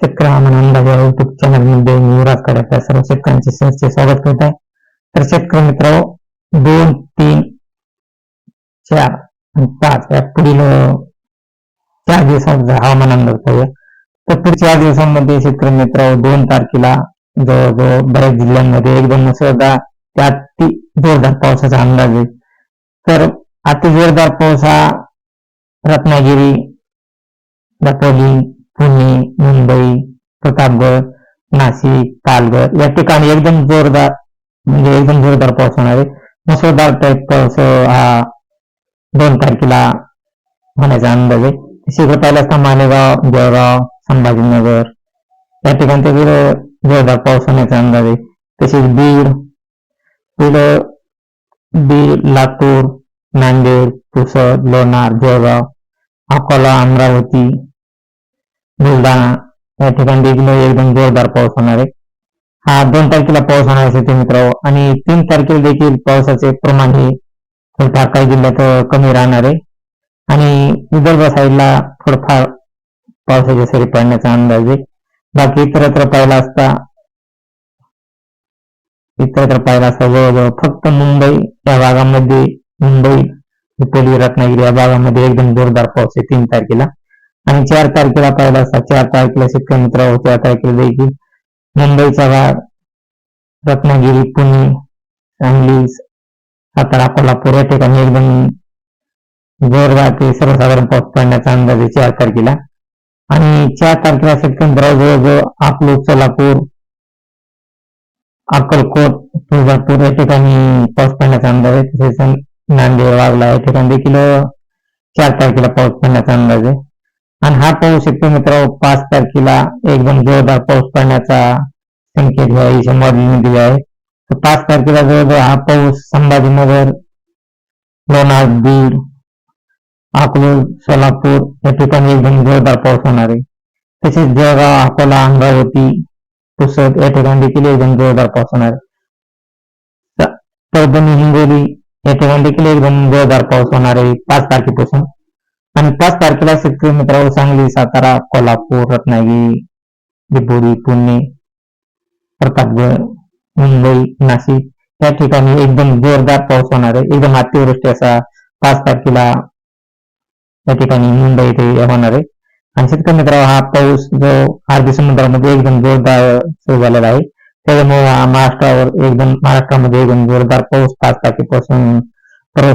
शेतकरी हवामान अंदाज या युट्यूब चॅनलमध्ये मी युवराज सर्व शेतकऱ्यांचे सहजचे स्वागत करत आहे. तर शेतकरी मित्र दोन तीन चार आणि पाच या पुढील चार दिवसांचा हवामान अंदाज पाहूया तर पुढच्या चार दिवसांमध्ये शेतकरी मित्र दोन तारखेला जवळजवळ बऱ्याच जिल्ह्यांमध्ये एकदम मुसळधार ते अति जोरदार पावसाचा अंदाज आहे. तर अति जोरदार पाऊस हा रत्नागिरी दापोली पुणे मुंबई प्रतापगड नाशिक पालघर या ठिकाणी एकदम जोरदार म्हणजे एकदम जोरदार पाऊस होणार आहे. मुसळधार टाईप पाऊस हा दोन तारखेला होण्याचा अंदाज आहे. शिखर पाहिला असता मालेगाव जळगाव संभाजीनगर या ठिकाणी तिकडे जोरदार पाऊस होण्याचा अंदाज आहे. तसेच बीड बीड बीड लातूर नांदेड पुसद लोणार जळगाव अकोला अमरावती बुलढाणा या ठिकाणी देखील एकदम जोरदार पाऊस होणार आहे. हा दोन तारखेला पाऊस होणार आहे मित्र आणि तीन तारखेला देखील पावसाचे प्रमाण हे थोडफार काही जिल्ह्यात कमी राहणार आहे. आणि विदर्भ साईडला थोडंफार पावसाच्या सरी पडण्याचा अंदाज आहे. बाकी इतरत्र पाहिला असता इतरत्र पाहिला असता जवळजवळ फक्त मुंबई या भागामध्ये मुंबई हिपोली रत्नागिरी या भागामध्ये एकदम जोरदार पाऊस आहे तीन तारखेला. आणि चार तारखेला पाहिला असता. चार तारखेला शेतकरी मित्र चार तारखेला देखील मुंबईचा भाग रत्नागिरी पुणे सांगली सातारा कोल्हापूर या ठिकाणी एकदम जोरदार ते सर्वसाधारण पाऊस पडण्याचा अंदाज आहे चार तारखेला. आणि चार तारखेला शेतकरी मित्र जवळजवळ आपलो सोलापूर अक्कलकोट तुळजापूर या ठिकाणी पाऊस पडण्याचा अंदाज आहे. तसेच नांदेड वागला या ठिकाणी देखील चार तारखेला पाऊस पडण्याचा अंदाज आहे. आणि हा पाऊस शेतकरी मित्र पाच तारखेला एकदम जोरदार पाऊस पडण्याचा संकेत घ्यावा मॉडेलने दिले आहे. तर पाच तारखेला जवळजवळ हा पाऊस संभाजीनगर लोणार बीड अकलूज सोलापूर या ठिकाणी एकदम जोरदार पाऊस होणार आहे. तसेच जळगाव अकोला अमरावती पुसद या ठिकाणी देखील एकदम जोरदार पाऊस होणार परभणी हिंगोली या ठिकाणी देखील एकदम जोरदार पाऊस होणार आहे पाच तारखेपासून. आणि पाच तारखेला शेतकरी मित्रांनो सांगली सातारा कोल्हापूर रत्नागिरी दिपोरी पुणे प्रतापगड मुंबई नाशिक या ठिकाणी एकदम जोरदार पाऊस होणार आहे. एकदम अतिवृष्टी असा पाच तारखेला या ठिकाणी मुंबई इथे होणार आहे. आणि शेतकरी मित्रांनो हा पाऊस जो अरबी समुद्रामध्ये एकदम जोरदार सुरू झालेला आहे. त्याच्यामुळे महाराष्ट्रावर एकदम महाराष्ट्रामध्ये एकदम जोरदार पाऊस पाच तारखेपासून